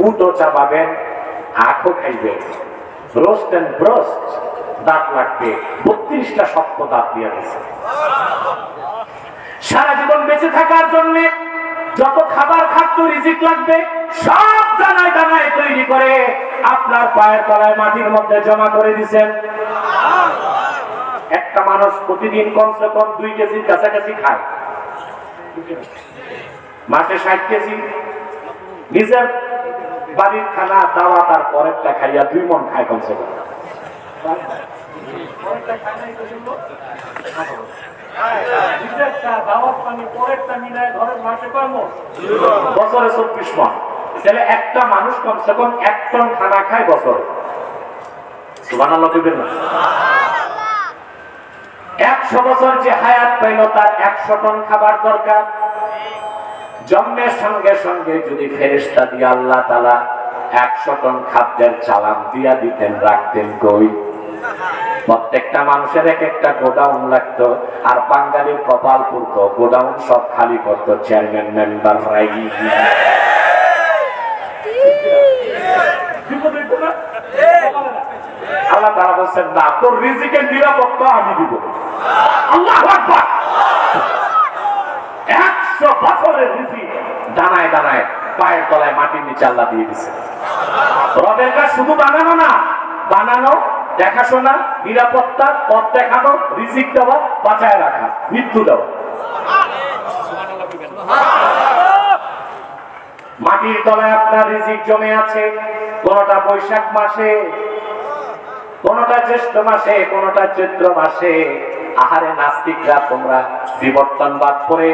ফুটও চাপাবেন আখও খাইবেন roast and broast, দাঁত লাগবে। বত্রিশটা শক্ত দাঁত দিয়ে দিছে। সারা জীবন বেঁচে থাকার জন্য যত খাবার খাদ্য রিজিক লাগবে, সব দানায় দানায় তৈরি করে আপনার পায়ের তলায় মাটির মধ্যে জমা করে দিছেন। একটা মানুষ প্রতিদিন কমসে কম দুই কেজির কাছাকাছি খায়। মাসে ষাট কেজি। নিজের বাড়ির খানা দাওয়া তার পরেরটা খাইয়া দুই মন খায় কমসে কম। বছরে চব্বিশ মন। তাহলে একটা মানুষ কমসে কম এক টন খানা খায় বছরে। একশো বছর যে হায়াত পাইল তার একশো টন খাবার দরকার। জন্মের সঙ্গে সঙ্গে যদি ফেরিস্তা দিয়ে আল্লাহ তালা একশো টন খাদ্যের চালান দিয়া দিতেন, রাখতেন কই? প্রত্যেকটা মানুষের এক একটা গোডাউন লাগতো। আর বাঙালির কপাল পুরতো, গোডাউন সব খালি করতো চেয়ারম্যান, মেম্বার আল্লাহ তারা বলছেন, না, তোর রিজিকের নিরাপত্তা আমি দিব। আল্লাহ আকবার একশো দানায় দানায়, পায়ের তলায় মাটির নিচে আল্লাহ দিয়ে দিছে। রবের কাজ শুধু বানানো না, বানানো, দেখাশোনা, নিরাপত্তা, পথ দেখানো, রিজিক দেওয়া, বাঁচায় রাখা, মৃত্যু দেওয়া। মাটির তলায় আপনার রিজিক জমে আছে, কোনটা বৈশাখ মাসে, কোনটা জ্যৈষ্ঠ মাসে, কোনটা চৈত্র মাসে। আহারে নাস্তিকরা তোমরা বিবর্তনবাদ করে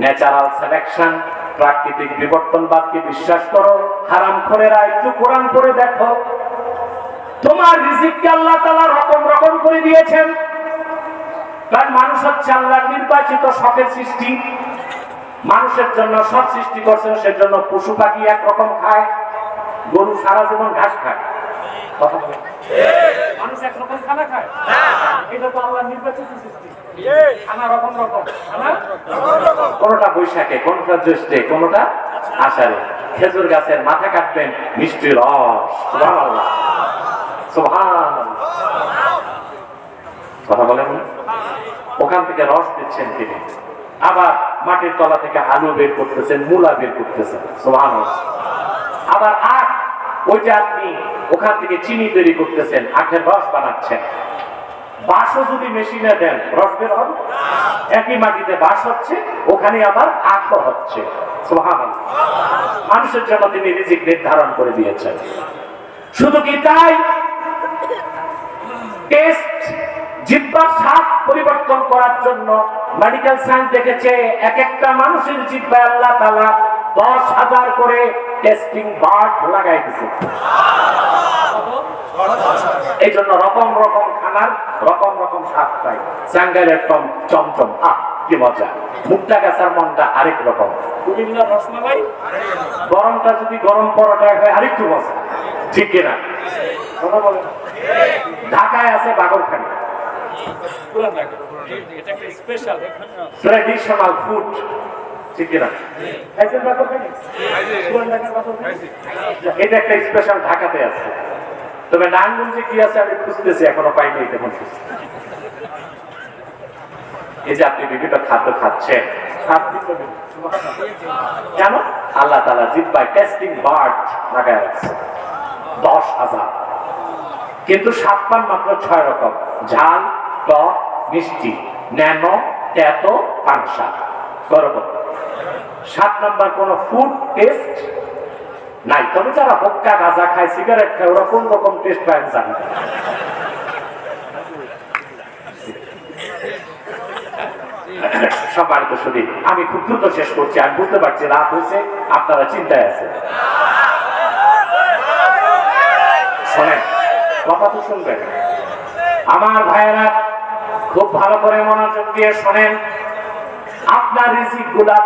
ন্যাচারাল সিলেকশন প্রাকৃতিক বিবর্তনবাদকে বিশ্বাস করো হারাম খোরেরা একটু কোরআন পড়ে দেখো। তোমার রিজিককে আল্লাহ তাআলা রকম রকম করে দিয়েছেন। কারণ মানুষ হচ্ছে আল্লাহর নির্বাচিত শখের সৃষ্টি। মানুষের জন্য সব সৃষ্টি করছেন সেজন্য পশু পাখি একরকম খায় গরু সারা জীবন ঘাস খায়। মানুষ একরকম খানা খায়। এটা তো আল্লাহ নির্বাচিত সৃষ্টি। কোনটা বৈশাখে, কোনটা জ্যৈষ্ঠে, কোনটা আষাঢ়ে? খেজুর গাছের মাথা কাটবেন মিষ্টি রস। কথা বলেন ওখান থেকে রস দিচ্ছেন তিনি। আবার মাটির তলা থেকে আলু বের করতেছেন, মূলা বের করতেছেন। সুবহানাল্লাহ। আবার আখ, ওইটা আপনি ওখান থেকে চিনি তৈরি করতেছেন, আখের রস বানাচ্ছেন। বাঁশও যদি মেশিনে দেন, রস বের হবে? একই মাটিতে বাঁশ হচ্ছে, ওখানে আবার আখও হচ্ছে। মানুষের জন্য তিনি রিজিক নির্ধারণ করে দিয়েছেন। শুধু কি তাই? টেস্ট, জিব্বার স্বাদ পরিবর্তন করার জন্য মেডিকেল সায়েন্স দেখেছে, এক একটা মানুষের জিব্বায় আল্লাহ তালা দশ হাজার করে টেস্টিং বার্ড লাগাই দিছে এই জন্য রকম রকম খানার রকম রকম স্বাদ পাই। স্যাঙ্গালের টম চমচম আহ কি মজা। মুক্তা গাছার মনটা আরেক রকম। রসমালাই গরমটা যদি গরম পরোটায় হয় আরেকটু মজা। ঠিক কিনা? কথা বলেন ঢাকায় আছে বাগরখানি। ট্রেডিশনাল ফুড ঠিক কিনা? এটা একটা স্পেশাল ঢাকাতে আছে। তবে নারায়ণগঞ্জে কি আছে আমি খুঁজতেছি, এখনও পাইনি তেমন এই যে আপনি বিভিন্ন খাদ্য খাচ্ছেন। কেন? আল্লাহ তালা জিব্বায় টেস্টিং বার্ড লাগায় রাখছে। দশ হাজার। কিন্তু সাত পান মাত্র ছয় রকম। ঝাল, টক, মিষ্টি, ন্যানো, তেতো পাংশা করকম সাত নাম্বার কোন ফুড টেস্ট নাই তবে যারা হক্কা গাঁজা খায়, সিগারেট খায়, ওরা কোন রকম টেস্ট পায় জানি না। সম্মানিত শুধু আমি খুব দ্রুত শেষ করছি, আমি বুঝতে পারছি রাত হয়েছে, আপনারা চিন্তায় আছে শোনেন, কথা তো শুনবেন। আমার ভাইয়েরা খুব ভালো করে মনোযোগ দিয়ে শোনেন। আপনার রিজিকগুলা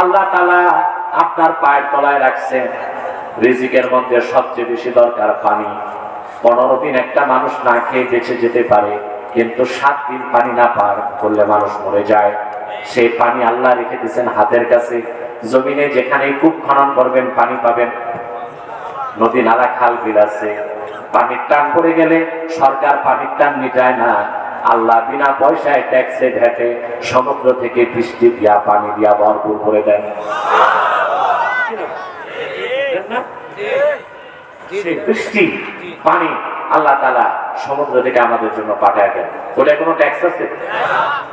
আল্লাহ তালা আপনার পায়ের তলায় রাখছেন। রিজিকের মধ্যে সবচেয়ে বেশি দরকার পানি। পনেরো দিন একটা মানুষ না খেয়ে বেঁচে যেতে পারে, কিন্তু সাত দিন পানি না পার করলে মানুষ মরে যায়। সেই পানি আল্লাহ রেখে দিয়েছেন হাতের কাছে। জমিনে যেখানে কূপ খনন করবেন, পানি পাবেন। নদী নালা খাল বিল আছে। পানির টান পড়ে গেলে সরকার পানির টান মিটায় না। আল্লাহ বিনা পয়সায় ট্যাক্সে ঘেটে সমুদ্র থেকে বৃষ্টি দিয়া পানি দিয়া ভরপুর করে দেন। সেই বৃষ্টি, পানি আল্লাহ তালা সমুদ্র থেকে আমাদের জন্য পাঠায় দেন। ওটা কোনো ট্যাক্স আছে?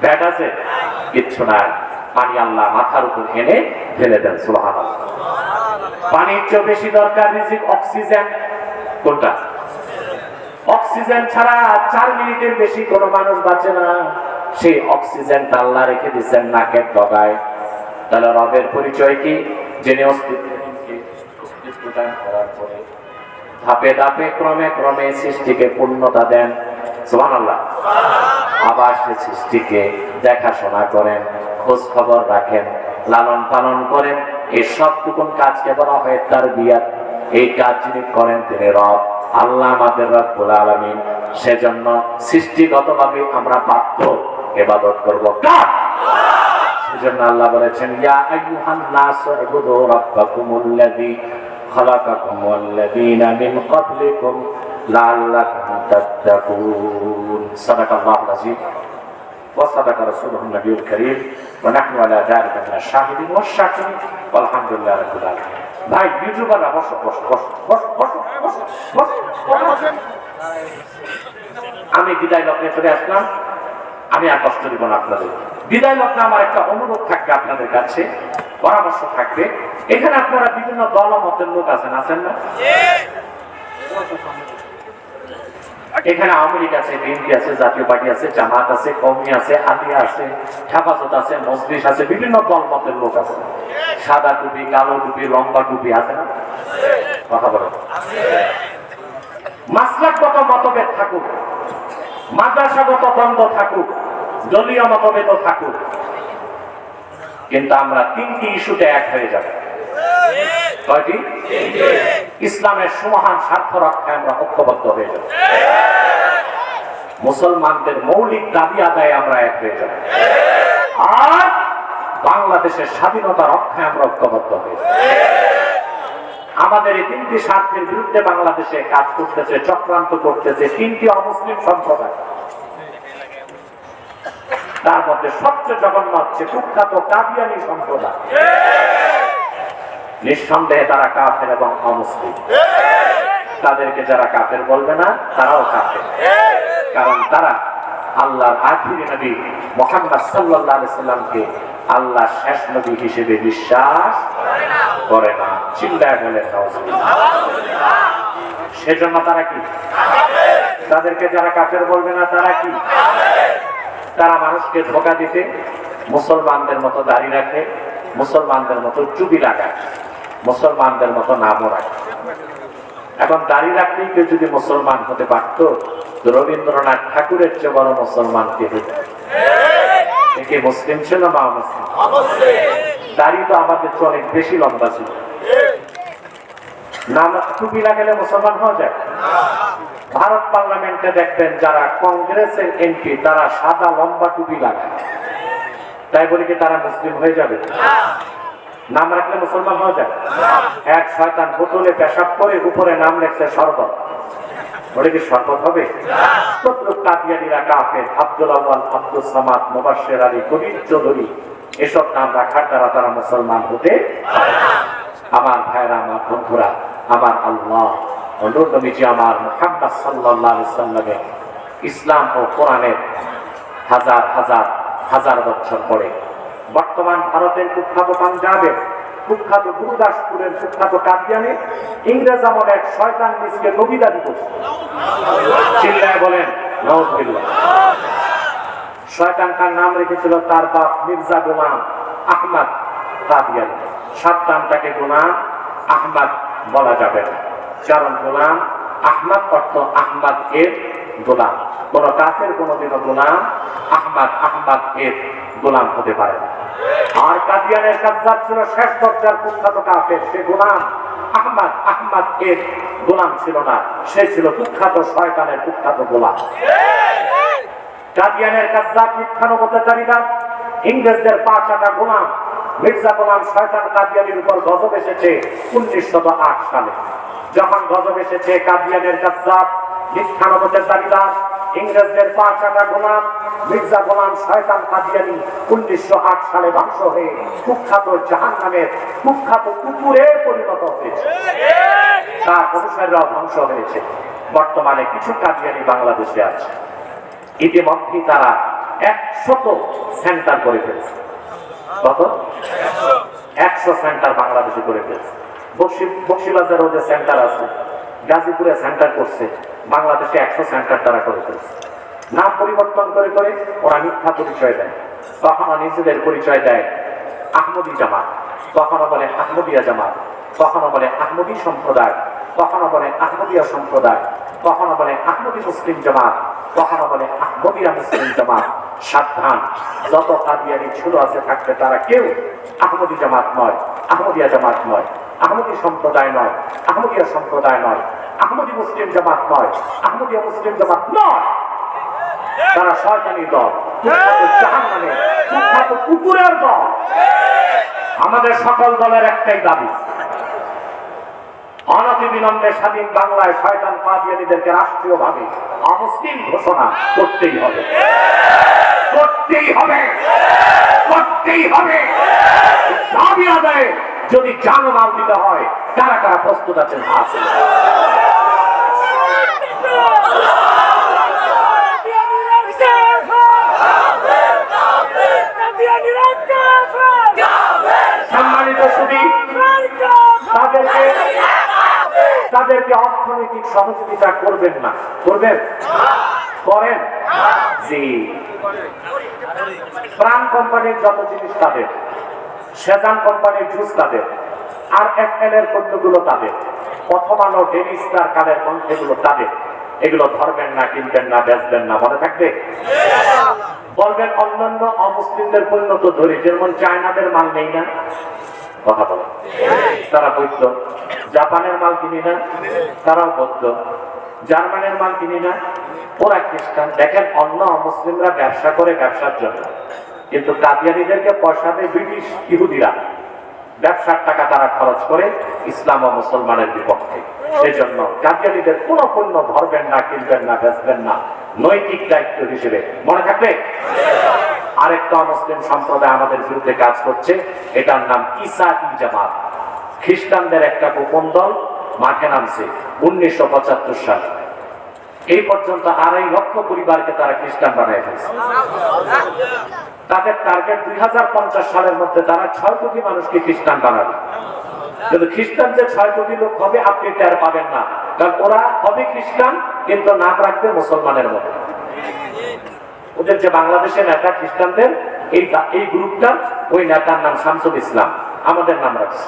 ভ্যাট আছে? কিচ্ছু না পানি আল্লাহ মাথার উপর এনে ফেলে দেন সুবাহ পানির চেয়ে বেশি দরকার রিজিক অক্সিজেন। কোনটা? অক্সিজেন ছাড়া চার মিনিটের বেশি কোনো মানুষ বাঁচে না। সেই অক্সিজেনটা আল্লাহ রেখে দিচ্ছেন নাকের ডগায়। তাহলে রবের পরিচয় কি? জেনে অস্তিত্ব ধাপে ধাপে, ক্রমে ক্রমে সৃষ্টিকে পূর্ণতা দেন। আল্লাহ আবার সে সৃষ্টিকে দেখাশোনা করেন খোঁজ খবর রাখেন, লালন পালন করেন। এই সবটুকুন কাজকে বলা হয় তার বিয়াত এই কাজ যিনি করেন তিনি রব। আল্লাহ আমাদের রব্বুল আলামিন। সেজন্য সৃষ্টিগতভাবে আমরা বাধ্য এবাদত করব। কার? সেজন্য আল্লাহ বলেছেন, ইয়া আইয়ুহান নাস ইবুদু خلقكم والذين من قبلكم لعلكم تتقون صدق الله العظيم وصدق رسوله النبي الكريم ونحن على ذلك من الشاهدين والشاكرين والحمد لله رب العالمين ভাই বিজুবানা বসো বসো বসো বসো বসো বসো বসো আমি বিদায় লগ্নে চলে আসলাম আমি আর কষ্ট দিব না আপনাদের বিদায় লগ্নে আমার একটা অনুরোধ থাকবে আপনাদের কাছে পরামর্শ থাকবে। এখানে আপনারা বিভিন্ন দল মতের লোক আছেন আছেন না? এখানে আওয়ামী লীগ আছে, বিএনপি আছে, জাতীয় পার্টি আছে, জামাত আছে কমি আছে আদিয়া আছে, হেফাজত আছে, মজলিস আছে, বিভিন্ন দল মতের লোক আছে। সাদা টুপি, কালো টুপি, লম্বা টুপি আছে না? কথা বলেন। মাসলাকগত মতভেদ থাকুক, মাদ্রাসাগত দ্বন্দ্ব থাকুক, দলীয় মতভেদ থাকুক কিন্তু আমরা তিনটি ইস্যুতে এক হয়ে যাব। কয়টি? ইসলামের সুমহান স্বার্থ রক্ষায় আমরা ঐক্যবদ্ধ হয়ে যাব। মুসলমানদের মৌলিক দাবি আদায় আমরা এক হয়ে যাব। আর বাংলাদেশের স্বাধীনতা রক্ষায় আমরা ঐক্যবদ্ধ হয়ে যাব। আমাদের এই তিনটি স্বার্থের বিরুদ্ধে বাংলাদেশে কাজ করতেছে, চক্রান্ত করতেছে তিনটি অমুসলিম সম্প্রদায়। তার মধ্যে সবচেয়ে জঘন্য হচ্ছে কুখ্যাত কাদিয়ানি সম্প্রদায়। নিঃসন্দেহে তারা কাফের এবং অমুসলিম। তাদেরকে যারা কাফের বলবে না, তারাও কাফের। কারণ তারা আল্লাহর আখির নবী মোহাম্মদ সাল্লাহ সাল্লামকে আল্লাহ শেষ নবী হিসেবে বিশ্বাস করে না। চিল্লায় বলে সেজন্য তারা কি? তাদেরকে যারা কাফের বলবে না, তারা কি? তারা মানুষকে ধোকা দিতে, মুসলমানদের মতো দাড়ি রাখে, মুসলমানদের মতো চুবি লাগায়, মুসলমানদের মতো নামও রাখে। এখন দাড়ি রাখলেই কেউ যদি মুসলমান হতে পারত রবীন্দ্রনাথ ঠাকুরের চেয়ে বড় মুসলমান কে কি মুসলিম ছিল না মুসলিম দাড়ি তো আমাদের চেয়ে অনেক বেশি লম্বা ছিল। নাম টুপি লাগালে মুসলমান হওয়া যায়? ভারত পার্লামেন্টে দেখবেন যারা কংগ্রেসের এমপি তারা সাদা লম্বা টুপি লাগায়। তাই বলি কি তারা মুসলিম হয়ে যাবে? নাম রাখলে মুসলমান হওয়া যায়? এক শয়তান বোতলে পেশাব করে উপরে নাম লেখছে শরবত। কি শরবত হবে? আব্দুল আব্দুল সামাদ আলী, কবির চৌধুরী, এসব নাম রাখার দ্বারা তারা মুসলমান হতে আমার ভাইরা আমার বন্ধুরা, আমার আল্লাহ অনুর নবীজি আমার মুহাম্মদ আলাইহি সাল্লামের ইসলাম ও কোরআনের হাজার হাজার হাজার বছর পরে। বর্তমান ভারতের কুখ্যাত পাঞ্জাবের কুখ্যাত গুরুদাসপুরের কুখ্যাত কাদিয়ানে ইংরেজ আমলে এক শয়তান নিজকে নবী দাবি করছে বলেন নওয়াজবিল্লাহ শয়তান তার নাম রেখেছিল তার বাপ মির্জা গোলাম আহমদ কাদিয়ানি। সাত তাকে গোলাম আহমদ বলা যাবে না। কারণ গোলাম, আহমদ অর্থ আহমদ এর গোলাম। কোন কাফের কোনদিনও গোলাম, আহমদ আহমদ এর গোলাম হতে পারে না। আর কাদিয়ানের কাজদার ছিল শেষ দরজার কুখ্যাত কাফের, সে গোলাম। আহমদ আহমদ এর গোলাম ছিল না, সে ছিল কুখ্যাত শয়তানের কুখ্যাত গোলাম। কাদিয়ানের কাজদার মিথ্যানুগতচারীরা ইংরেজদের পা চাটা গোলাম, মির্জা গোলাম শয়তান কাদিয়ানির উপর গজব এসেছে উনিশশো আট সালে। যখন গজব এসেছে, কাদিয়ানের কাজাব মিথ্যানবতের দাবিদার ইংরেজদের গোলাম, মির্জা গোলাম শয়তান কাদিয়ানি উনিশশো আট সালে ধ্বংস হয়ে কুখ্যাত জাহান নামের কুখ্যাত কুকুরে পরিণত হয়েছে। তার অনুসারীরাও ধ্বংস হয়েছে। বর্তমানে কিছু কাদিয়ানি বাংলাদেশে আছে। ইতিমধ্যেই তারা একশত সেন্টার করে ফেলছে। কত? একশো সেন্টার বাংলাদেশে করে ফেলছে। বক্সিবাজার যে সেন্টার আছে, গাজীপুরে সেন্টার করছে, বাংলাদেশে একশো সেন্টার তারা করে ফেলছে। নাম পরিবর্তন করে করে ওরা মিথ্যা পরিচয় দেয়। কখনো নিজেদের পরিচয় দেয় আহমদি জামাত। কখনো বলে আহমদিয়া জামাত। কখনো বলে আহমদি সম্প্রদায়। কখনো বলে আহমদিয়া সম্প্রদায়। কখনো বলে আহমদি মুসলিম জামাত। কখনো বলে জামাত, সাবধান। যত আছে থাকবে তারা কেউ আহমদি জামাত নয়, আহমদিয়া জামাত নয়, আহমদি সম্প্রদায় নয়, আহমদিয়া সম্প্রদায় নয়, আহমদি মুসলিম জামাত নয়, আহমদিয়া মুসলিম জামাত নয়। তারা শয়তানি দল কুকুরের দল। আমাদের সকল দলের একটাই দাবি অনতিবিলম্বে স্বাধীন বাংলায় শয়তান কাদিয়ানিদেরকে রাষ্ট্রীয়ভাবে অমুসলিম ঘোষণা করতেই হবে। করতেই হবে। করতেই হবে। দাবি আদায়ে যদি জানমাল দিতে হয়, কারা কারা প্রস্তুত আছেন সম্মানিত সুদী, তাদেরকে তাদেরকে অর্থনৈতিক সহযোগিতা করবেন না। করবেন? করেন? জি। প্রাণ কোম্পানির যত জিনিস তাদের, সেজান কোম্পানির জুস তাদের আর এফ এল এর পণ্যগুলো তাদের, প্রথম আলো ডেলি স্টার কালের পণ্যগুলো তাদের। এগুলো ধরবেন না, কিনবেন না, বেচবেন না, মনে থাকবে? বলবেন, অন্যান্য অমুসলিমদের পণ্য তো ধরি, যেমন চায়নাদের মাল নেই না। কথা বলো তারা বৈধ জাপানের মাল কিনি না তারাও বৌদ্ধ। জার্মানের মাল কিনি না ওরা খ্রিস্টান। দেখেন, অন্য অমুসলিমরা ব্যবসা করে ব্যবসার জন্য। কিন্তু কাদিয়ানিদেরকে পয়সা দেয় ব্রিটিশ ইহুদিরা। ব্যবসার টাকা তারা খরচ করে ইসলাম ও মুসলমানের বিপক্ষে। সেজন্য কাদিয়ানিদের কোনো পণ্য ধরবেন না, কিনবেন না, বেচবেন না। নৈতিক দায়িত্ব হিসেবে। মনে থাকবে? আরেকটা মুসলিম সম্প্রদায় আমাদের বিরুদ্ধে কাজ করছে, এটার নাম ইসা ই জামাত। খ্রিস্টানদের একটা গোপন দল মাঠে নামছে উনিশশো পঁচাত্তর সালে। এই পর্যন্ত আড়াই লক্ষ পরিবারকে তারা খ্রিস্টান বানায় ফেলছে। তাদের টার্গেট দুই সালের মধ্যে তারা ছয় কোটি মানুষকে খ্রিস্টান বানাবে। কিন্তু খ্রিস্টান যে ছয় কোটি লোক হবে, আপনি টের পাবেন না। কারণ ওরা হবে খ্রিস্টান, কিন্তু নাম রাখবে মুসলমানের মতো। ওদের যে বাংলাদেশের নেতা খ্রিস্টানদের এই এই গ্রুপটা, ওই নেতার নাম শামসুল ইসলাম। আমাদের নাম রাখছে।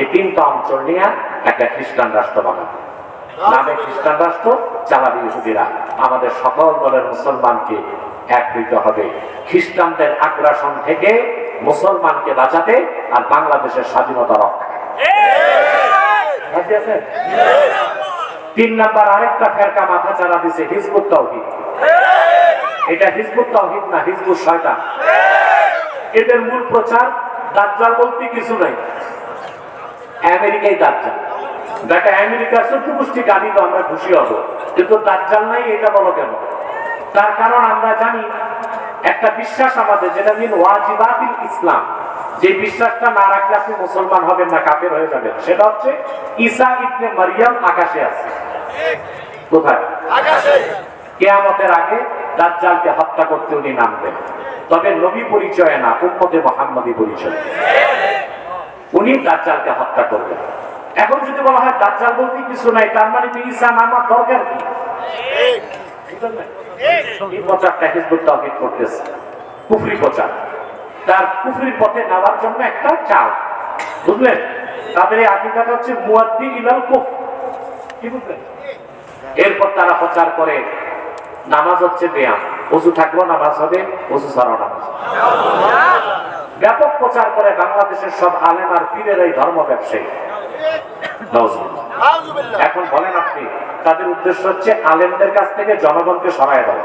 এই তিনটা অঞ্চল নিয়ে একটা খ্রিস্টান রাষ্ট্র বানাবে। আমাদের সকল দলের মুসলমানকে এক হইতে হবে। খ্রিস্টানদের আগ্রাসন থেকে মুসলমানকে বাঁচাতে আর বাংলাদেশের স্বাধীনতা রক্ষা তিন নাম্বার, আরেকটা ফেরকা মাথা চালা দিছে হিজবুত তৌহিদ। এটা হিজবুত তৌহিদ না, হিজবুত শয়তান। এদের মূল প্রচার দাজ্জাল বলতে কিছু নাই। আমেরিকাই দাজ্জাল আমেরিকার চোদ্দ গোষ্ঠী গাড়ি তো আমরা খুশি হব। কিন্তু দাজ্জাল নাই এটা বলো কেন? তার কারণ আমরা জানি একটা বিশ্বাস আমাদের যেটা মিন ওয়াজিবাতিল ইসলাম। যে বিশ্বাসটা না রাখলে আপনি মুসলমান হবেন না কাফের হয়ে যাবেন। সেটা হচ্ছে ঈসা ইবনে মারিয়াম আকাশে আছে। কোথায়? আকাশে। কেয়ামতের আগে দাজ্জালকে হত্যা করতে উনি নামবেন। তবে নবী পরিচয় না উম্মতে মোহাম্মদী পরিচয়। উনি দাজ্জালকে হত্যা করবেন। এখন যদি বলা হয় দাজ্জাল বলতে কিছু নাই, তার মানে ঈসা নামার দরকার কি? করতেছে। কুফরি তার পথে জন্য একটা বুঝলেন? তাদের এই হচ্ছে মুয়াদ্দি কি এরপর তারা করে, নামাজ হচ্ছে ব্যায়াম উঁচু থাকলেও নামাজ হবে উঁচু ছাড়াও নামাজ। ব্যাপক প্রচার করে বাংলাদেশের সব আলেম আর পীরের এই ধর্ম ব্যবসায়ী। এখন বলেন আপনি তাদের উদ্দেশ্য হচ্ছে আলেমদের কাছ থেকে জনগণকে সরায় দেওয়া।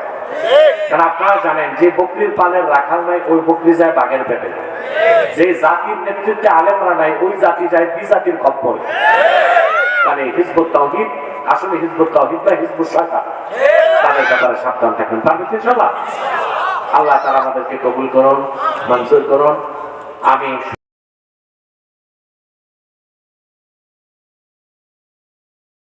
কারণ আপনারা জানেন যে বকরির পালের রাখাল নাই ওই বকরি যায় বাঘের পেটে। যে জাতির নেতৃত্বে আলেমরা নাই ওই জাতি যায় বিজাতির খপ্পরে। মানে হিজবুত তাওহীদ আসলে হিজবুত তাওহীদ বা হিজবুত শয়তান। তাদের ব্যাপারে সাবধান থাকবেন পারবেন তো ইনশাআল্লাহ? আল্লাহ তারা আমাদেরকে কবুল করুন মঞ্জুর করুন। আমি